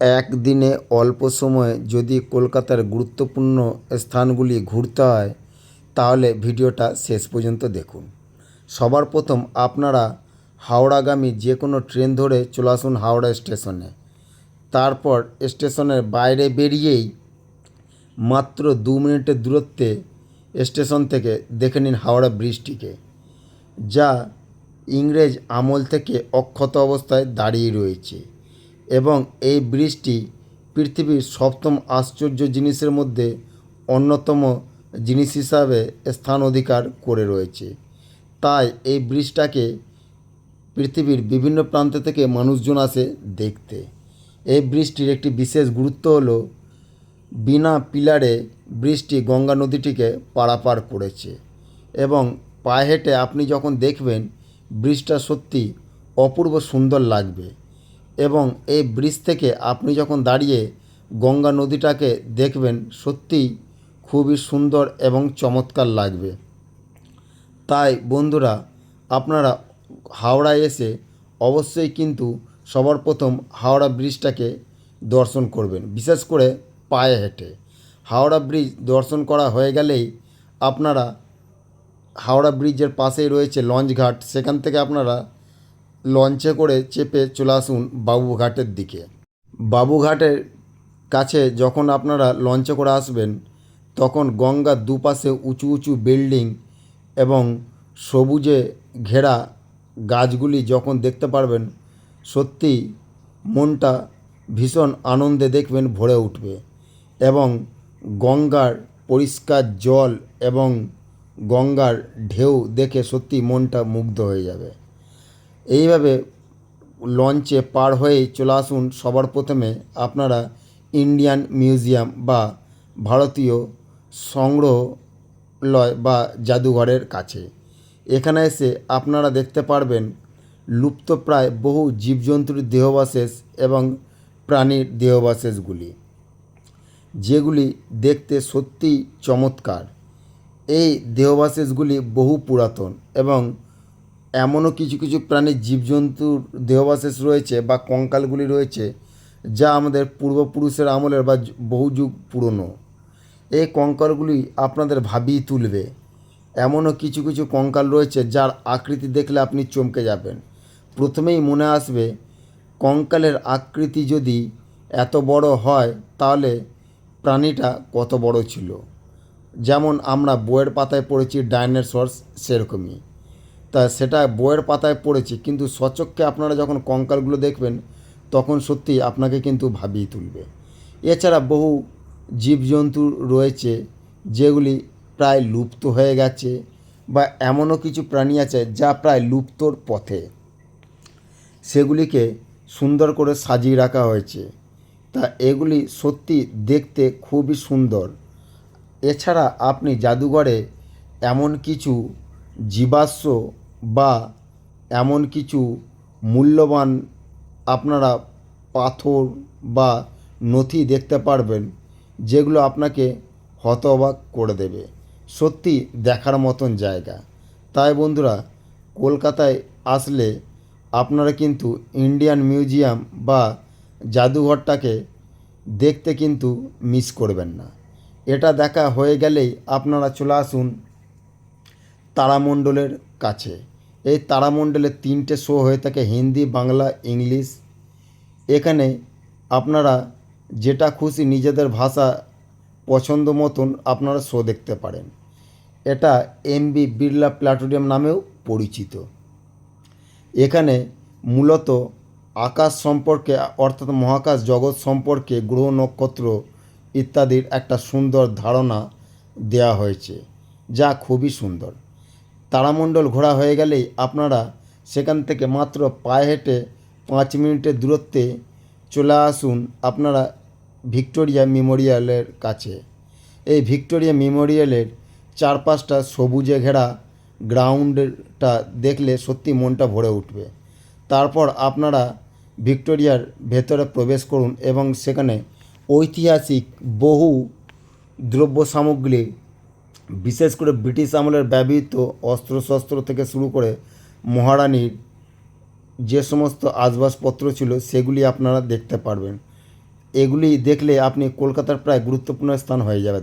একদিনে অল্প সময়ে যদি কলকাতার গুরুত্বপূর্ণ স্থানগুলি ঘুরতে হয়, তাহলে ভিডিওটা শেষ পর্যন্ত দেখুন। সবার প্রথম আপনারা হাওড়াগামী যে কোনো ট্রেন ধরে চলে আসুন হাওড়া স্টেশনে। তারপর স্টেশনের বাইরে বেরিয়েই মাত্র দু মিনিটের দূরত্বে স্টেশন থেকে দেখে নিন হাওড়া ব্রিজটিকে, যা ইংরেজ আমল থেকে অক্ষত অবস্থায় দাঁড়িয়ে রয়েছে। এবং এই ব্রিজটি পৃথিবীর সপ্তম আশ্চর্য জিনিসের মধ্যে অন্যতম জিনিস হিসাবে স্থান অধিকার করে রয়েছে। তাই এই ব্রিজটাকে পৃথিবীর বিভিন্ন প্রান্ত থেকে মানুষজন আসে দেখতে। এই ব্রিজটির একটি বিশেষ গুরুত্ব হলো, বিনা পিলারে ব্রিজটি গঙ্গা নদীটিকে পারাপার করেছে এবং পায়ে হেঁটে আপনি যখন দেখবেন ব্রিজটা সত্যি অপূর্ব সুন্দর লাগবে। এবং এই ব্রিজ থেকে আপনি যখন দাঁড়িয়ে গঙ্গা নদীটাকে দেখবেন, সত্যিই খুবই সুন্দর এবং চমৎকার লাগবে। তাই বন্ধুরা, আপনারা হাওড়ায় এসে অবশ্যই কিন্তু সবার প্রথম হাওড়া ব্রিজটাকে দর্শন করবেন, বিশেষ করে পায়ে হেঁটে। হাওড়া ব্রিজ দর্শন করা হয়ে গেলেই আপনারা হাওড়া ব্রিজের পাশেই রয়েছে লঞ্চঘাট, সেখান থেকে আপনারা লঞ্চে করে চেপে চলে আসুন বাবুঘাটের দিকে। বাবুঘাটের কাছে যখন আপনারা লঞ্চে করে আসবেন, তখন গঙ্গার দুপাশে উঁচু উঁচু বিল্ডিং এবং সবুজে ঘেরা গাছগুলি যখন দেখতে পারবেন, সত্যি মনটা ভীষণ আনন্দে দেখবেন, ভরে উঠবে এবং গঙ্গার পরিষ্কার জল এবং গঙ্গার ঢেউ দেখে সত্যি মনটা মুগ্ধ হয়ে যাবে। এইভাবে লঞ্চে পার হয়েই চলে আসুন সবার প্রথমে আপনারা ইন্ডিয়ান মিউজিয়াম বা ভারতীয় সংগ্রহালয় বা জাদুঘরের কাছে। এখানে এসে আপনারা দেখতে পারবেন লুপ্তপ্রায় বহু জীবজন্তুর দেহাবশেষ এবং প্রাণীর দেহাবশেষগুলি যেগুলি দেখতে সত্যিই চমৎকার। এই দেহাবশেষগুলি বহু পুরাতন এবং এমনও কিছু কিছু প্রাণীর জীবজন্তুর দেহাবশেষ রয়েছে বা কঙ্কালগুলি রয়েছে যা আমাদের পূর্বপুরুষের আমলের বা বহু যুগ পুরনো। এই কঙ্কালগুলি আপনাদের ভাবিয়ে তুলবে। এমনও কিছু কিছু কঙ্কাল রয়েছে যার আকৃতি দেখলে আপনি চমকে যাবেন। প্রথমেই মনে আসবে, কঙ্কালের আকৃতি যদি এত বড় হয়, তাহলে প্রাণীটা কত বড় ছিল? যেমন আমরা বইয়ের পাতায় পড়েছি, ডাইনোসরস সেরকমই। তা সেটা বইয়ের পাতায় পড়েছি, কিন্তু স্বচক্ষে আপনারা যখন কঙ্কালগুলো দেখবেন, তখন সত্যি আপনাকে কিন্তু ভাবিয়ে তুলবে। এছাড়া বহু জীবজন্তু রয়েছে, যেগুলি প্রায় লুপ্ত হয়ে গেছে বা এমনও কিছু প্রাণী আছে যা প্রায় লুপ্তর পথে। সেগুলিকে সুন্দর করে সাজিয়ে রাখা হয়েছে। তা এগুলি সত্যি দেখতে খুবই সুন্দর। এছাড়া আপনি জাদুঘরে এমন কিছু জীবাশ্ম বা এমন কিছু মূল্যবান আপনারা পাথর বা নথি দেখতে পারবেন, যেগুলো আপনাকে হতবাক করে দেবে। সত্যি দেখার মতন জায়গা। তাই বন্ধুরা, কলকাতায় আসলে আপনারা কিন্তু ইন্ডিয়ান মিউজিয়াম বা জাদুঘরটাকে দেখতে কিন্তু মিস করবেন না। এটা দেখা হয়ে গেলেই আপনারা চলে আসুন তারামণ্ডলের কাছে। এই তারামণ্ডলে তিনটে শো হয়ে থাকে, হিন্দি, বাংলা, ইংলিশ। এখানে আপনারা যেটা খুশি নিজেদের ভাষা পছন্দ মতন আপনারা শো দেখতে পারেন। এটা এমবি বিড়লা প্ল্যাটোরিয়াম নামেও পরিচিত। এখানে মূলত আকাশ সম্পর্কে, অর্থাৎ মহাকাশ জগৎ সম্পর্কে গ্রহ, নক্ষত্র ইত্যাদির একটা সুন্দর ধারণা দেওয়া হয়েছে, যা খুবই সুন্দর। তারামণ্ডল ঘোরা হয়ে গেলেই আপনারা সেখান থেকে মাত্র পায়ে হেঁটে পাঁচ মিনিটের দূরত্বে চলে আসুন আপনারা ভিক্টোরিয়া মেমোরিয়ালের কাছে। এই ভিক্টোরিয়া মেমোরিয়ালের চারপাশটা সবুজে ঘেরা গ্রাউন্ডটা দেখলে সত্যি মনটা ভরে উঠবে। তারপর আপনারা ভিক্টোরিয়ার ভেতরে প্রবেশ করুন এবং সেখানে ঐতিহাসিক বহু দ্রব্য সামগ্রী বিশেষ করে ব্রিটিশ আমলের ব্যবহৃত অস্ত্রশস্ত্র থেকে শুরু করে মহারানীর যে সমস্ত আসবাসপত্র ছিল সেগুলি আপনারা দেখতে পারবেন। এগুলি দেখলে আপনি কলকাতার প্রায় গুরুত্বপূর্ণ স্থান হয়ে যাবে